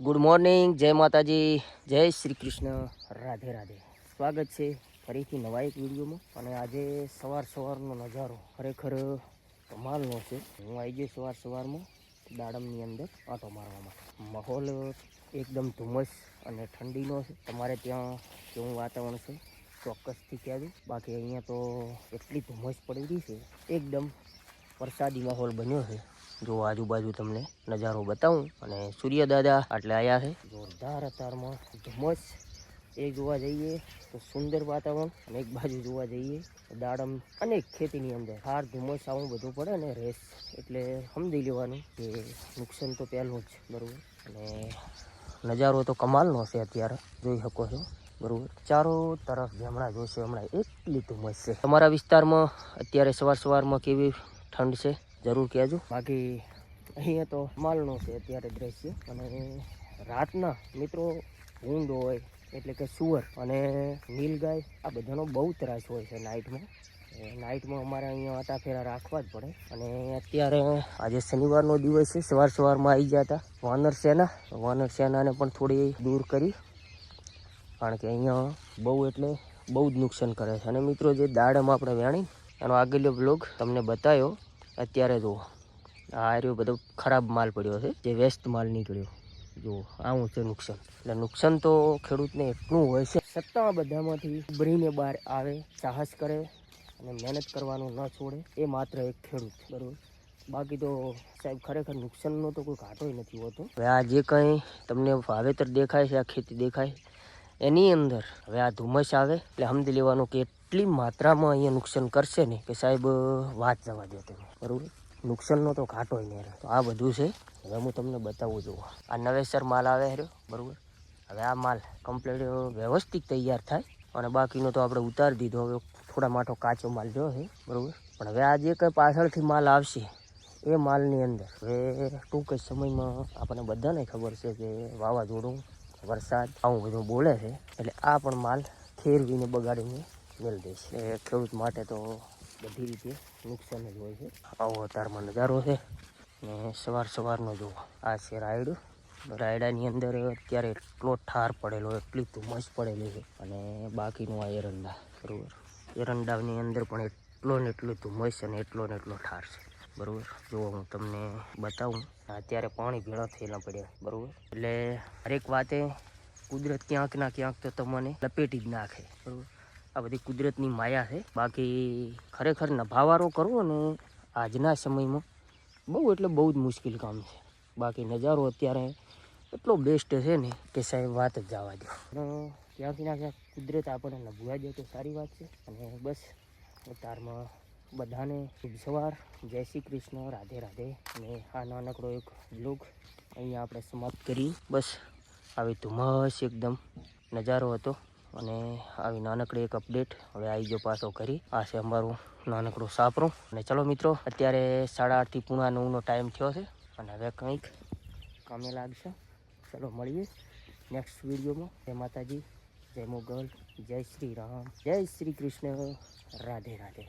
Good morning જય માતાજી, જય શ્રી કૃષ્ણ. રાધે રાધે. સ્વાગત છે ફરીથી નવા એક વિડીયોમાં. અને આજે સવાર સવારનો નજારો ખરેખર કમાલનો છે. હું આવી ગયો સવાર સવારમાં દાડમની અંદર આંટો મારવા માટે માહોલ એકદમ ધુમ્મસ અને ઠંડીનો છે. તમારે ત્યાં કેવું વાતાવરણ છે? ચોક્કસથી કહેજો. બાકી અહીંયા તો એટલી ધુમ્મસ પડી રહી છે. એકદમ વરસાદી માહોલ બન્યો છે. જો આજુબાજુ તમને નજારો બતાવું અને સૂર્ય દાદા આટલે આવ્યા છે. જોરદાર અત્યારમાં ધુમ્મસ એ જોવા જઈએ તો સુંદર વાતાવરણ અને એક બાજુ જોવા જઈએ દાડમ અનેક ખેતીની અંદર. હાર ધુમ્મસ આવું બધું પડે ને રેસ. એટલે સમજી લેવાનું કે નુકસાન તો પહેલું જ, બરાબર? અને નજારો તો કમાલનો છે અત્યારે. જોઈ શકો છો, બરાબર? ચારો તરફ હમણાં જોશે હમણાં એટલી ધુમ્મસ છે. તમારા વિસ્તારમાં અત્યારે સવાર સવારમાં કેવી ઠંડ છે? જરૂર કહેજો. બાકી અહીંયા તો માલનો છે અત્યારે દ્રશ્ય. અને રાતના મિત્રો ઊંડ હોય, એટલે કે સુવર અને નીલગાય, આ બધાનો બહુ ત્રાસ હોય છે નાઇટમાં. નાઇટમાં અમારે અહીંયા આટા ફેરા રાખવા જ પડે. અને અત્યારે આજે શનિવારનો દિવસ છે, સવાર સવારમાં આવી ગયા હતા વાનર સેના. વાનર સેનાને પણ થોડી દૂર કરી. કારણ કે અહીંયા બહુ એટલે બહુ જ નુકસાન કરે છે. અને મિત્રો, જે દાડમ આપણે વેણી, એનો આગળનો બ્લોગ તમને બતાવ્યો અત્યારે જુઓ. આ રહ્યો બધો ખરાબ માલ પડ્યો છે, જે વેસ્ટ માલ નીકળ્યો. જુઓ આવું છે નુકસાન? એટલે નુકસાન તો ખેડૂતને એટલું હોય છે સત્તા બધામાંથી ઉભરીને બહાર આવે, સાહસ કરે અને મહેનત કરવાનું ન છોડે, એ માત્ર એક ખેડૂત, બરાબર? બાકી તો સાહેબ, ખરેખર નુકસાનનો તો કોઈ ઘાટો નથી હોતો. હવે આ જે કંઈ તમને વાવેતર દેખાય છે, આ ખેતી દેખાય એની અંદર હવે આ ધુમ્મસ આવે, એટલે સમજી લેવાનું કે એટલી માત્રામાં અહીંયા નુકસાન કરશે ને કે સાહેબ, વાત જવા દો તમે. બરાબર? નુકસાનનો તો ઘાટો નહીં રહ્યો તો આ બધું છે. હવે હું તમને બતાવું છું આ નવેસર માલ આવે રહ્યો, બરાબર? હવે આ માલ કમ્પ્લીટ વ્યવસ્થિત તૈયાર થાય અને બાકીનો તો આપણે ઉતારી દીધો. હવે થોડા માટો કાચો માલ જો છે, બરાબર? પણ હવે આ જે કંઈ પાછળથી માલ આવશે, એ માલની અંદર, હવે ટૂંક જ સમયમાં આપણને બધાને ખબર છે કે વાવાઝોડું વરસાદ આવું બધું બોલે છે, એટલે આ પણ માલ ખેરવીને બગાડીને મેળ છે. એટલે ખેડૂત માટે તો બધી રીતે નુકસાન જ હોય છે. આવો અત્યારમાં નજારો છે. ને સવાર સવારનો જુઓ આ છે રાયડું. રાયડાની અંદર અત્યારે એટલો ઠાર પડેલો, એટલી ધુમ્મસ પડેલી છે. અને બાકીનું આ એરંડા, બરાબર? એરંડાની અંદર પણ એટલો ને એટલો ધુમ્મસ અને એટલો ને એટલો ઠાર છે. બરાબર? જો હું તમને બતાવું. અત્યારે પાણી ભેળા થયેલા પડ્યા, બરાબર? એટલે હરેક વાતે કુદરત ક્યાંક ના ક્યાંક તો તમને લપેટી જ નાખે, બરાબર? આ બધી કુદરતની માયા છે. બાકી ખરેખર નભાવારો કરવો ને આજના સમયમાં બહુ એટલે બહુ જ મુશ્કેલ કામ છે. બાકી નજારો અત્યારે એટલો બેસ્ટ છે ને કે સાહેબ વાત જ જવા દો. ક્યાંથી ના ક્યાંક કુદરત આપણને નભવા દે તો સારી વાત છે. અને બસ, અતારમાં બધાને શુભ સવાર. જય શ્રી કૃષ્ણ. રાધે રાધે. અને આ નાનકડો એક બ્લોગ અહીંયા આપણે સમાપ્ત કરી. બસ, આવી ધુમ્મસ એકદમ. નજારો હતો અને આવી નાનકડી એક અપડેટ હવે આવી ગયો પાછો કરી આ છે અમારું નાનકડું સાપરું. અને ચલો મિત્રો, અત્યારે સાડા આઠથી પૂણા નવનો ટાઈમ થયો છે. અને હવે કંઈક કામે લાગશે. ચલો મળીએ નેક્સ્ટ વિડીયોમાં. જય માતાજી. જય મોગલ. જય શ્રી રામ. જય શ્રી કૃષ્ણ. રાધે રાધે.